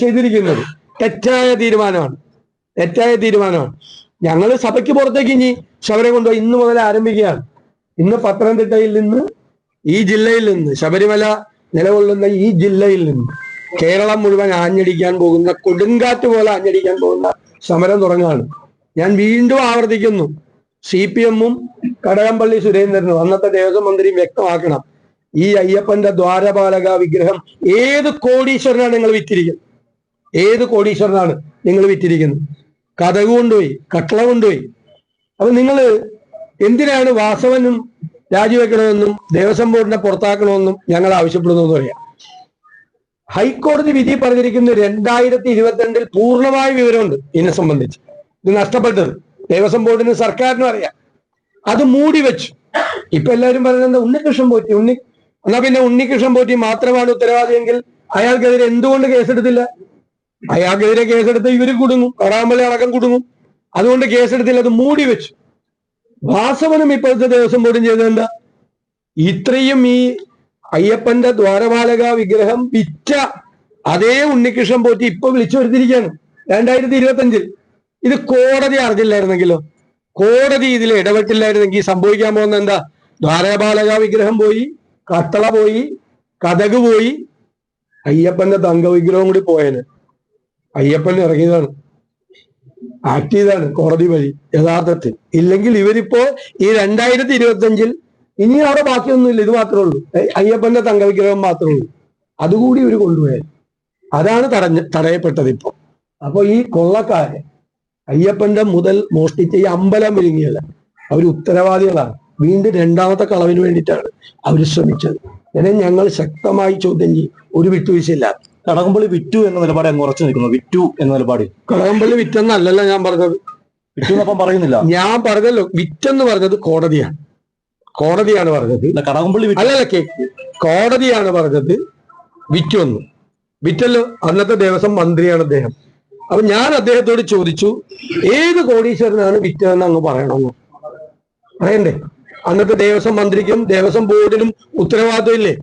ചെയ്തിരിക്കുന്നത്. തെറ്റായ തീരുമാനമാണ്. തെറ്റായ തീരുമാനമാണ്. ഞങ്ങൾ സഭയ്ക്ക് പുറത്തേക്ക് ഇനി ശബരിമല കൊണ്ടുപോയി ഇന്ന് മുതൽ ആരംഭിക്കുകയാണ്. ഇന്ന് പത്തനംതിട്ടയിൽ നിന്ന് ഈ ജില്ലയിൽ നിന്ന് ശബരിമല നിലകൊള്ളുന്ന ഈ ജില്ലയിൽ നിന്ന് കേരളം മുഴുവൻ ആഞ്ഞടിക്കാൻ പോകുന്ന കൊടുങ്കാറ്റ് പോലെ ആഞ്ഞടിക്കാൻ പോകുന്ന സമരം തുടങ്ങുകയാണ്. ഞാൻ വീണ്ടും ആവർത്തിക്കുന്നു. സി പി എമ്മും കടകംപള്ളി സുരേന്ദ്രനും അന്നത്തെ ദേവസ്വം മന്ത്രിയും വ്യക്തമാക്കണം. ഈ അയ്യപ്പന്റെ ദ്വാരപാലക വിഗ്രഹം ഏത് കോടീശ്വരനാണ് നിങ്ങൾ വിറ്റിരിക്കുന്നത്? ഏത് കോടീശ്വരനാണ് നിങ്ങൾ വിറ്റിരിക്കുന്നത്? കഥകു കൊണ്ടുപോയി കട്ടള കൊണ്ടുപോയി. അപ്പൊ നിങ്ങൾ എന്തിനാണ് വാസവനും രാജിവെക്കണമെന്നും ദേവസ്വം ബോർഡിനെ പുറത്താക്കണമെന്നും ഞങ്ങൾ ആവശ്യപ്പെടുന്നു പറയാം. ഹൈക്കോടതി വിധി പറഞ്ഞിരിക്കുന്ന രണ്ടായിരത്തി ഇരുപത്തിരണ്ടിൽ പൂർണമായ വിവരമുണ്ട് ഇതിനെ സംബന്ധിച്ച്. ഇത് നഷ്ടപ്പെട്ടത്. ദേവസ്വം ബോർഡിനും സർക്കാരിനും അറിയാം. അത് മൂടി വെച്ചു. ഇപ്പൊ എല്ലാവരും പറയുന്നത് ഉണ്ണികൃഷ്ണൻ പോറ്റി ഉണ്ണി എന്നാ പിന്നെ ഉണ്ണികൃഷ്ണൻ പോറ്റി മാത്രമാണ് ഉത്തരവാദിയെങ്കിൽ അയാൾക്കെതിരെ എന്തുകൊണ്ട് കേസെടുത്തില്ല? അയാൾക്കെതിരെ കേസെടുത്ത് ഇവർ കുടുങ്ങും കറാമ്പള്ളി അടക്കം കുടുങ്ങും. അതുകൊണ്ട് കേസെടുത്തില്ല അത് മൂടി വെച്ചു. വാസവനും ഇപ്പോഴത്തെ ദേവസ്വം ബോർഡും ചെയ്തത് ഇത്രയും ഈ അയ്യപ്പന്റെ ദ്വാരപാലക വിഗ്രഹം വിറ്റ അതേ ഉണ്ണികൃഷ്ണൻ പോറ്റി ഇപ്പൊ വിളിച്ചു വരുത്തിരിക്കുകയാണ് രണ്ടായിരത്തി ഇരുപത്തി അഞ്ചിൽ ഇത് കോടതി അറിഞ്ഞില്ലായിരുന്നെങ്കിലോ? കോടതി ഇതിൽ ഇടപെട്ടില്ലായിരുന്നെങ്കിൽ സംഭവിക്കാൻ പോകുന്ന എന്താ? ദ്വാരപാലക വിഗ്രഹം പോയി കട്ടള പോയി കഥക് പോയി അയ്യപ്പന്റെ തങ്ക വിഗ്രഹം കൂടി പോയേന്. അയ്യപ്പൻ ഇറങ്ങിയതാണ്. ആക്ട് ചെയ്താണ് കോടതി വഴി യഥാർത്ഥത്തിൽ. ഇല്ലെങ്കിൽ ഇവരിപ്പോ ഈ രണ്ടായിരത്തി ഇരുപത്തി അഞ്ചിൽ ഇനി അവിടെ ബാക്കിയൊന്നുമില്ല ഇത് മാത്രമേ ഉള്ളൂ. അയ്യപ്പന്റെ തങ്ക വിഗ്രഹം മാത്രമേ ഉള്ളൂ. അതുകൂടി ഇവർ കൊണ്ടുപോയത് അതാണ് തടഞ്ഞ തടയപ്പെട്ടത് ഇപ്പൊ. അപ്പൊ ഈ കൊള്ളക്കാര് അയ്യപ്പന്റെ മുതൽ മോഷ്ടിച്ച ഈ അമ്പലം വിരുങ്ങിയത് അവർ ഉത്തരവാദികളാണ്. വീണ്ടും രണ്ടാമത്തെ കളവിന് വേണ്ടിയിട്ടാണ് അവർ ശ്രമിച്ചത്. ഇതിനെ ഞങ്ങൾ ശക്തമായി ചോദ്യം ചെയ്യും. ഒരു വിട്ടുവീഴ്ചയില്ല കടകംപള്ളി വിറ്റു എന്ന നിലപാട് അങ്ങ് ഉറച്ചു നിൽക്കുന്നു. വിറ്റു എന്ന നിലപാട്. കടകംപള്ളി വിറ്റെന്നല്ലല്ലോ ഞാൻ പറഞ്ഞത്. വിറ്റു എന്നപ്പം പറയുന്നില്ല. ഞാൻ പറഞ്ഞല്ലോ വിറ്റെന്ന് പറഞ്ഞത് കോടതിയാണ്. കോടതിയാണ് പറഞ്ഞത്. കടകംപള്ളി വിറ്റു അല്ലല്ല കേ കോടതിയാണ് പറഞ്ഞത്. വിറ്റൊന്നു വിറ്റല്ലോ അന്നത്തെ ദേവസ്വം മന്ത്രിയാണ് അദ്ദേഹം. അപ്പൊ ഞാൻ അദ്ദേഹത്തോട് ചോദിച്ചു ഏത് കോടീശ്വരനാണ് വിറ്റതെന്ന് അങ്ങ് പറയണമെന്ന് പറയണ്ടേ? അന്നത്തെ ദേവസ്വം മന്ത്രിക്കും ദേവസ്വം ബോർഡിനും ഉത്തരവാദിത്വം ഇല്ലേ?